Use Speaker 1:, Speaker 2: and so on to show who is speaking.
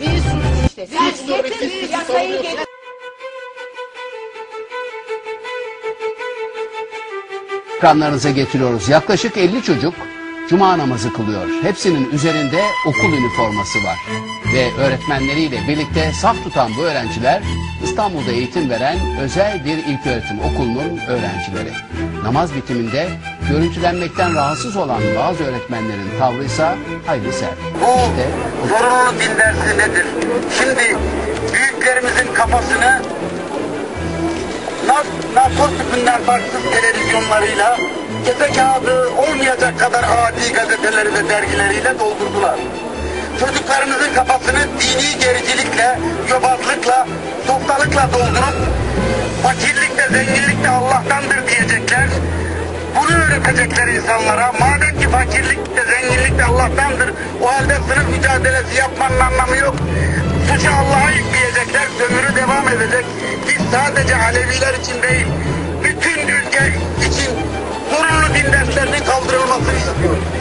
Speaker 1: Bir suç işte.
Speaker 2: Sen
Speaker 1: Suçlu
Speaker 2: yasayı
Speaker 1: savunuyorsun.
Speaker 2: getir.
Speaker 3: Getiriyoruz. Yaklaşık 50 çocuk cuma namazı kılıyor. Hepsinin üzerinde okul üniforması var. Ve öğretmenleriyle birlikte saf tutan bu öğrenciler İstanbul'da eğitim veren özel bir ilköğretim okulunun öğrencileri. Namaz bitiminde görüntülenmekten rahatsız olan bazı öğretmenlerin tavrı ise hayli sert.
Speaker 4: Bu
Speaker 3: İşte
Speaker 4: zorunlu din dersi nedir? Şimdi büyüklerimizin kafasını na- narkoz tüpünden farksız televizyonlarıyla geze kağıdı olmayacak kadar adi gazeteleri ve dergileriyle doldurdular. Çocuklarımızın kafasını dini gericilikle, yobazlıkla, softalıkla doldurup fakirlikle, zenginlikle Allah'tandır diyecekler. Bunu öğretecekler insanlara. Madem ki fakirlik de zenginlik de Allah'tandır. O halde sınıf mücadelesi yapmanın anlamı yok. Suçu Allah'a yükleyecekler. Sömürü devam edecek. Biz sadece Aleviler için değil, için